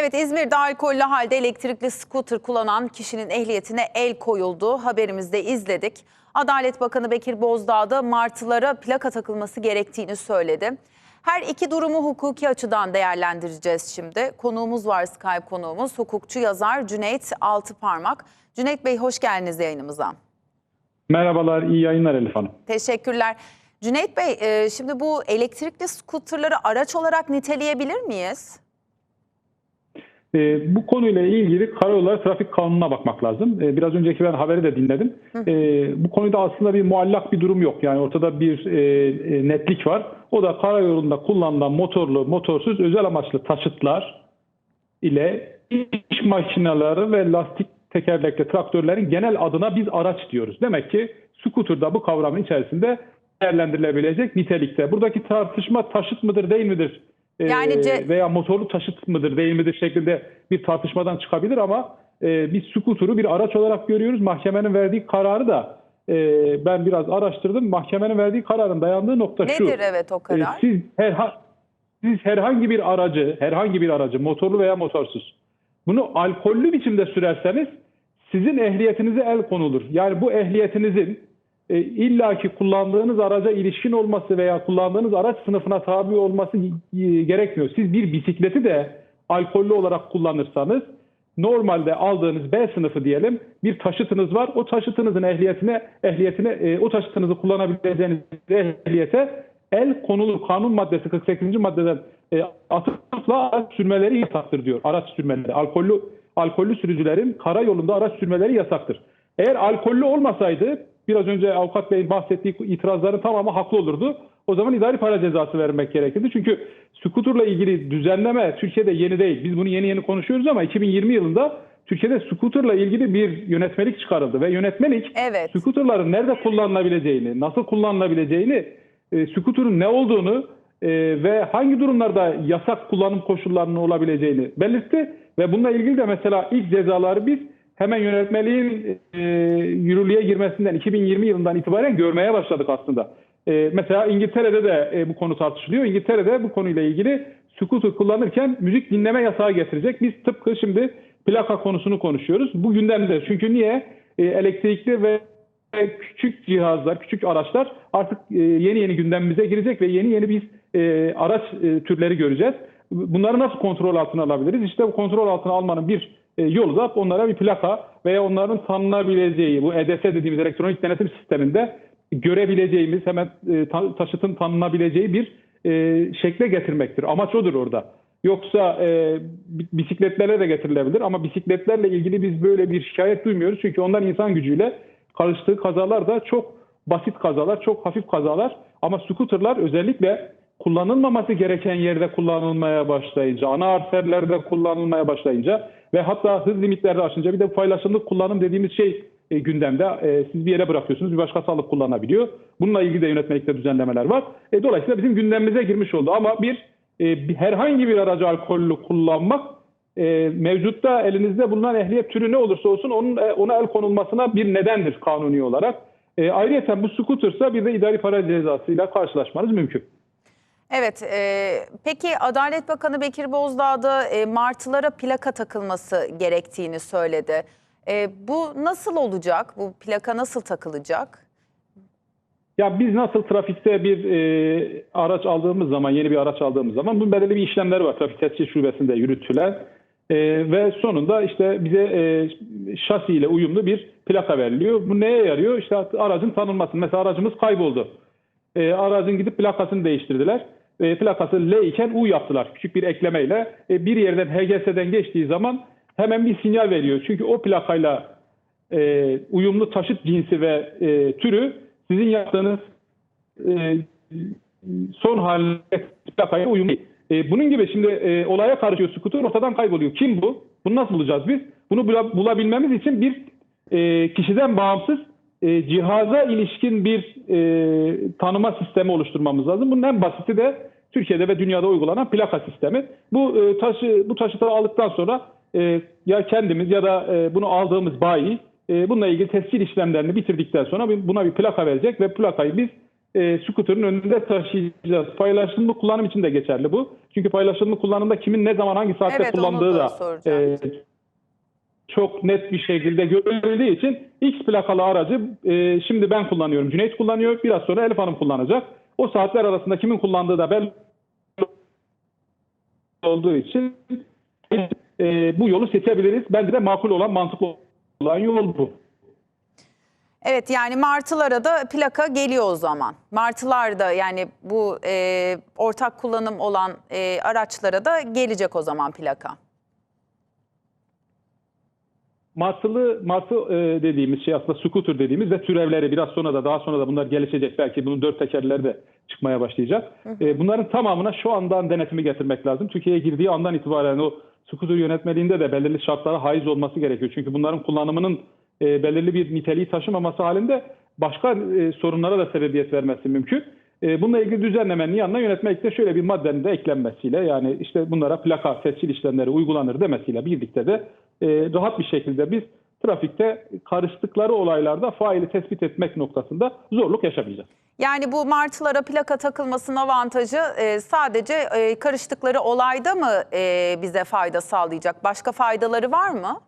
Evet İzmir'de alkollü halde elektrikli scooter kullanan kişinin ehliyetine el koyuldu. Haberimizde izledik. Adalet Bakanı Bekir Bozdağ da martılara plaka takılması gerektiğini söyledi. Her iki durumu hukuki açıdan değerlendireceğiz şimdi. Konuğumuz var Skype konuğumuz. Hukukçu yazar Cüneyt Altıparmak. Cüneyt Bey hoş geldiniz yayınımıza. Merhabalar, iyi yayınlar Elif Hanım. Teşekkürler. Cüneyt Bey e, şimdi bu elektrikli scooterları araç olarak niteleyebilir miyiz? Ee, bu konuyla ilgili karayolları trafik kanununa bakmak lazım. Ee, biraz önceki ben haberi de dinledim. Ee, bu konuda aslında bir muallak bir durum yok. Yani ortada bir e, e, netlik var. O da karayolunda kullanılan motorlu, motorsuz özel amaçlı taşıtlar ile iş makineleri ve lastik tekerlekli traktörlerin genel adına biz araç diyoruz. Demek ki scooter da bu kavramın içerisinde değerlendirilebilecek nitelikte. Buradaki tartışma taşıt mıdır değil midir? Ee, Yani ce- veya motorlu taşıt mıdır değil midir şeklinde bir tartışmadan çıkabilir ama e, biz scooter'u bir araç olarak görüyoruz. Mahkemenin verdiği kararı da e, ben biraz araştırdım. Mahkemenin verdiği kararın dayandığı nokta şu. Nedir evet o E, karar? siz herha- siz herhangi bir aracı, herhangi bir aracı motorlu veya motorsuz bunu alkollü biçimde sürerseniz sizin ehliyetinize el konulur. Yani bu ehliyetinizin e, illaki kullandığınız araca ilişkin olması veya kullandığınız araç sınıfına tabi olması e, gerekmiyor. Siz bir bisikleti de alkollü olarak kullanırsanız normalde aldığınız B sınıfı diyelim bir taşıtınız var. O taşıtınızın ehliyetine ehliyetine e, o taşıtınızı kullanabileceğiniz ehliyete el konulur. Kanun maddesi 48. maddeden e, atıfla araç sürmeleri yasaktır diyor. Araç sürmeleri. Alkollü alkollü sürücülerin karayolunda araç sürmeleri yasaktır. Eğer alkollü olmasaydı biraz önce avukat beyin bahsettiği itirazların tamamı haklı olurdu. O zaman idari para cezası vermek gerekirdi. Çünkü skuterla ilgili düzenleme Türkiye'de yeni değil. Biz bunu yeni yeni konuşuyoruz ama 2020 yılında Türkiye'de skuterla ilgili bir yönetmelik çıkarıldı ve yönetmelik Evet. skuterların nerede kullanılabileceğini, nasıl kullanılabileceğini, e, skuterın ne olduğunu e, ve hangi durumlarda yasak kullanım koşullarının olabileceğini belirtti. Ve bununla ilgili de mesela ilk cezaları biz hemen yönetmeliğin e, yürürlüğe girmesinden 2020 yılından itibaren görmeye başladık aslında. E, mesela İngiltere'de de e, bu konu tartışılıyor. İngiltere'de bu konuyla ilgili scooter kullanırken müzik dinleme yasağı getirecek. Biz tıpkı şimdi plaka konusunu konuşuyoruz. Bu gündemde. Çünkü niye? E, elektrikli ve küçük cihazlar, küçük araçlar artık e, yeni yeni gündemimize girecek ve yeni yeni biz e, araç e, türleri göreceğiz. Bunları nasıl kontrol altına alabiliriz? İşte bu kontrol altına almanın bir yolu da onlara bir plaka veya onların tanınabileceği bu EDS dediğimiz elektronik denetim sisteminde görebileceğimiz hemen e, ta- taşıtın tanınabileceği bir e, şekle getirmektir. Amaç odur orada. Yoksa e, bi- bisikletlerle de getirilebilir ama bisikletlerle ilgili biz böyle bir şikayet duymuyoruz. Çünkü onlar insan gücüyle karıştığı kazalar da çok basit kazalar, çok hafif kazalar. Ama scooterlar özellikle kullanılmaması gereken yerde kullanılmaya başlayınca, ana arterlerde kullanılmaya başlayınca ve hatta hız limitleri aşınca bir de paylaşımlık kullanım dediğimiz şey e, gündemde. E, siz bir yere bırakıyorsunuz, bir başkası alıp kullanabiliyor. Bununla ilgili de yönetmelikte düzenlemeler var. E, dolayısıyla bizim gündemimize girmiş oldu. Ama bir, e, herhangi bir aracı alkollü kullanmak e, mevcutta elinizde bulunan ehliyet türü ne olursa olsun onun e, ona el konulmasına bir nedendir kanuni olarak. E, ayrıca bu scootersa bir de idari para cezasıyla karşılaşmanız mümkün. Evet, e, peki Adalet Bakanı Bekir Bozdağ da e, martılara plaka takılması gerektiğini söyledi. E, bu nasıl olacak? Bu plaka nasıl takılacak? Ya biz nasıl trafikte bir e, araç aldığımız zaman, yeni bir araç aldığımız zaman bunun belirli bir işlemleri var. Trafik tescil şubesinde yürütülen E, ve sonunda işte bize e, şasi ile uyumlu bir plaka veriliyor. Bu neye yarıyor? İşte aracın tanınması. Mesela aracımız kayboldu. E, aracın gidip plakasını değiştirdiler. E, plakası L iken U yaptılar küçük bir eklemeyle. E, bir yerden HGS'den geçtiği zaman hemen bir sinyal veriyor. Çünkü o plakayla e, uyumlu taşıt cinsi ve e, türü sizin yaptığınız e, son haline plakaya uyumlu. E, bunun gibi şimdi e, olaya karışıyor skuter ortadan kayboluyor. Kim bu? Bunu nasıl bulacağız biz? Bunu bula- bulabilmemiz için bir e, kişiden bağımsız e, cihaza ilişkin bir e, tanıma sistemi oluşturmamız lazım. Bunun en basiti de Türkiye'de ve dünyada uygulanan plaka sistemi. Bu e, taşı bu taşıtı aldıktan sonra e, ya kendimiz ya da e, bunu aldığımız bayi e, bununla ilgili tescil işlemlerini bitirdikten sonra buna bir plaka verecek ve plakayı biz e, skuterın önünde taşıyacağız. Paylaşımlı kullanım için de geçerli bu. Çünkü paylaşımlı kullanımda kimin ne zaman hangi saatte Evet, kullandığı da da soracağım. e, çok net bir şekilde görüldüğü için X plakalı aracı e, şimdi ben kullanıyorum. Cüneyt kullanıyor. Biraz sonra Elif Hanım kullanacak. O saatler arasında kimin kullandığı da belli olduğu için e, bu yolu seçebiliriz. Bence de makul olan, mantıklı olan yol bu. Evet yani martılara da plaka geliyor o zaman. Martılar da yani bu e, ortak kullanım olan e, araçlara da gelecek o zaman plaka. Martılı martı e, dediğimiz şey aslında scooter dediğimiz ve türevleri biraz sonra da daha sonra da bunlar gelişecek. Belki bunun dört tekerleri de çıkmaya başlayacak. E, bunların tamamına şu andan denetimi getirmek lazım. Türkiye'ye girdiği andan itibaren o scooter yönetmeliğinde de belirli şartlara haiz olması gerekiyor. Çünkü bunların kullanımının e, belirli bir niteliği taşımaması halinde başka e, sorunlara da sebebiyet vermesi mümkün. E, bununla ilgili düzenlemenin yanına yönetmelikte şöyle bir maddenin de eklenmesiyle yani işte bunlara plaka tescil işlemleri uygulanır demesiyle birlikte de e, rahat bir şekilde biz trafikte karıştıkları olaylarda faili tespit etmek noktasında zorluk yaşamayacağız. Yani bu martılara plaka takılmasının avantajı e, sadece e, karıştıkları olayda mı e, bize fayda sağlayacak? Başka faydaları var mı?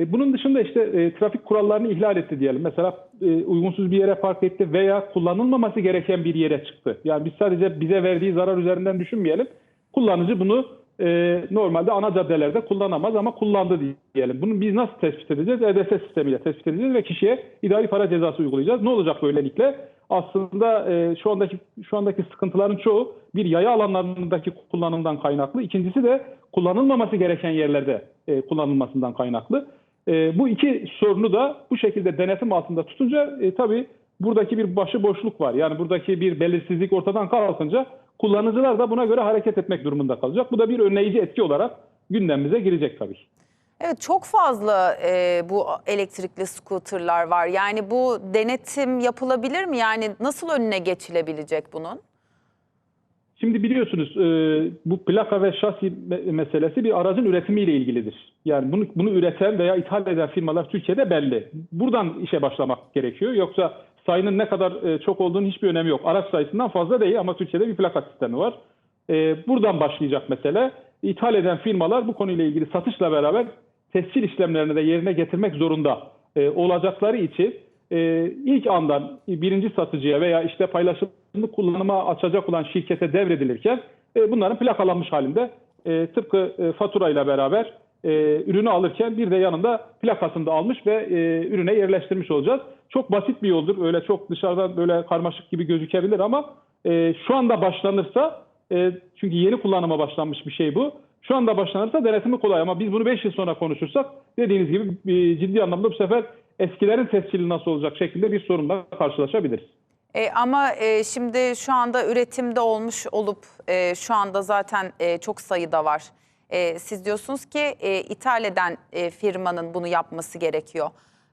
E, bunun dışında işte e, trafik kurallarını ihlal etti diyelim. Mesela e, uygunsuz bir yere park etti veya kullanılmaması gereken bir yere çıktı. Yani biz sadece bize verdiği zarar üzerinden düşünmeyelim. Kullanıcı bunu e, normalde ana caddelerde kullanamaz ama kullandı diyelim. Bunu biz nasıl tespit edeceğiz? EDS sistemiyle tespit edeceğiz ve kişiye idari para cezası uygulayacağız. Ne olacak böylelikle? Aslında e, şu andaki şu andaki sıkıntıların çoğu bir yaya alanlarındaki kullanımdan kaynaklı. İkincisi de kullanılmaması gereken yerlerde e, kullanılmasından kaynaklı. E, bu iki sorunu da bu şekilde denetim altında tutunca e, tabii buradaki bir başıboşluk var. Yani buradaki bir belirsizlik ortadan kalkınca kullanıcılar da buna göre hareket etmek durumunda kalacak. Bu da bir önleyici etki olarak gündemimize girecek tabii. Evet çok fazla e, bu elektrikli scooterlar var. Yani bu denetim yapılabilir mi? Yani nasıl önüne geçilebilecek bunun? Şimdi biliyorsunuz e, bu plaka ve şasi me- meselesi bir aracın üretimiyle ilgilidir. Yani bunu, bunu üreten veya ithal eden firmalar Türkiye'de belli. Buradan işe başlamak gerekiyor. Yoksa sayının ne kadar e, çok olduğunun hiçbir önemi yok. Araç sayısından fazla değil ama Türkiye'de bir plaka sistemi var. E, buradan başlayacak mesele. İthal eden firmalar bu konuyla ilgili satışla beraber tescil işlemlerini de yerine getirmek zorunda e, olacakları için e, ilk andan birinci satıcıya veya işte paylaşımlı kullanıma açacak olan şirkete devredilirken e, bunların plakalanmış halinde e, tıpkı e, faturayla beraber e, ürünü alırken bir de yanında plakasını da almış ve e, ürüne yerleştirmiş olacağız. Çok basit bir yoldur. Öyle çok dışarıdan böyle karmaşık gibi gözükebilir ama e, şu anda başlanırsa e, çünkü yeni kullanıma başlanmış bir şey bu. Şu anda başlanırsa denetimi kolay ama biz bunu 5 yıl sonra konuşursak dediğiniz gibi e, ciddi anlamda bu sefer eskilerin tescili nasıl olacak şeklinde bir sorunla karşılaşabiliriz. E, ama e, şimdi şu anda üretimde olmuş olup e, şu anda zaten e, çok sayıda var. E, siz diyorsunuz ki e, ithal eden e, firmanın bunu yapması gerekiyor.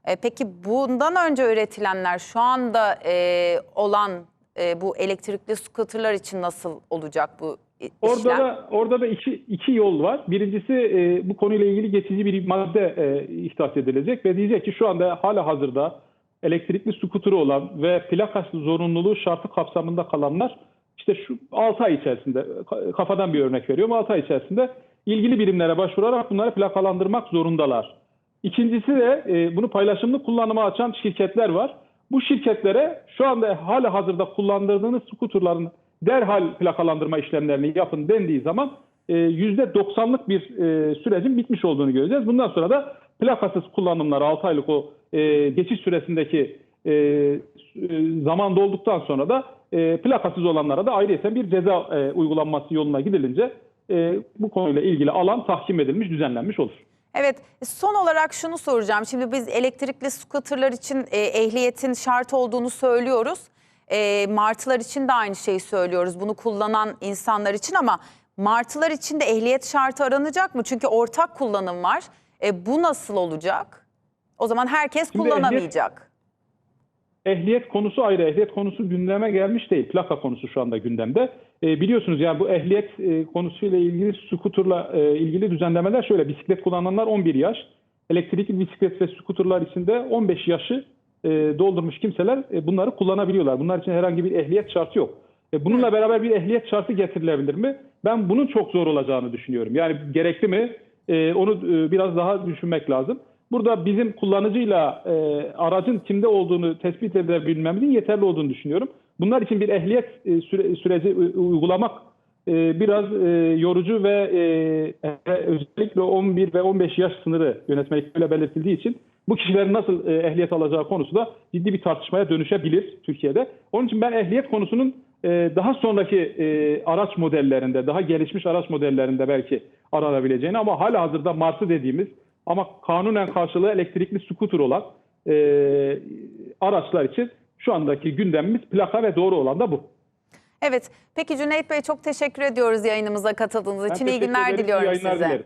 E, peki bundan önce üretilenler şu anda e, olan e, bu elektrikli scooterlar için nasıl olacak bu Orada işlem? da orada da iki, iki yol var. Birincisi e, bu konuyla ilgili geçici bir madde e, ihdas edilecek ve diyecek ki şu anda hala hazırda elektrikli skuturu olan ve plakası zorunluluğu şartı kapsamında kalanlar işte şu 6 ay içerisinde ka- kafadan bir örnek veriyorum 6 ay içerisinde ilgili birimlere başvurarak bunları plakalandırmak zorundalar. İkincisi de e, bunu paylaşımlı kullanıma açan şirketler var. Bu şirketlere şu anda hala hazırda kullandırdığınız skuterların derhal plakalandırma işlemlerini yapın dendiği zaman e, %90'lık bir e, sürecin bitmiş olduğunu göreceğiz. Bundan sonra da plakasız kullanımlar 6 aylık o e, geçiş süresindeki e, e, zaman dolduktan sonra da e, plakasız olanlara da ayrıyeten bir ceza e, uygulanması yoluna gidilince e, bu konuyla ilgili alan tahkim edilmiş, düzenlenmiş olur. Evet, son olarak şunu soracağım. Şimdi biz elektrikli scooterlar için e, ehliyetin şart olduğunu söylüyoruz. E, martılar için de aynı şeyi söylüyoruz. Bunu kullanan insanlar için ama martılar için de ehliyet şartı aranacak mı? Çünkü ortak kullanım var. E, bu nasıl olacak? O zaman herkes Şimdi kullanamayacak. Ehliyet konusu ayrı. Ehliyet konusu gündeme gelmiş değil. Plaka konusu şu anda gündemde. E, biliyorsunuz yani bu ehliyet e, konusuyla ilgili skuterla e, ilgili düzenlemeler şöyle. Bisiklet kullananlar 11 yaş. Elektrikli bisiklet ve skuterlar için de 15 yaşı e, doldurmuş kimseler e, bunları kullanabiliyorlar. Bunlar için herhangi bir ehliyet şartı yok. E, bununla beraber bir ehliyet şartı getirilebilir mi? Ben bunun çok zor olacağını düşünüyorum. Yani gerekli mi? E, onu e, biraz daha düşünmek lazım. Burada bizim kullanıcıyla e, aracın kimde olduğunu tespit edebilmemizin yeterli olduğunu düşünüyorum. Bunlar için bir ehliyet e, süre- süreci e, uygulamak e, biraz e, yorucu ve e, ve özellikle 11 ve 15 yaş sınırı yönetmelikle belirtildiği için bu kişilerin nasıl e, ehliyet alacağı konusu da ciddi bir tartışmaya dönüşebilir Türkiye'de. Onun için ben ehliyet konusunun e, daha sonraki e, araç modellerinde, daha gelişmiş araç modellerinde belki aranabileceğini ama hala hazırda Martı dediğimiz ama kanunen karşılığı elektrikli scooter olan e, araçlar için şu andaki gündemimiz plaka ve doğru olan da bu. Evet. Peki Cüneyt Bey çok teşekkür ediyoruz yayınımıza katıldığınız Ben için. İyi teşekkür günler ederim, iyi diliyorum yayınlar size. dilerim.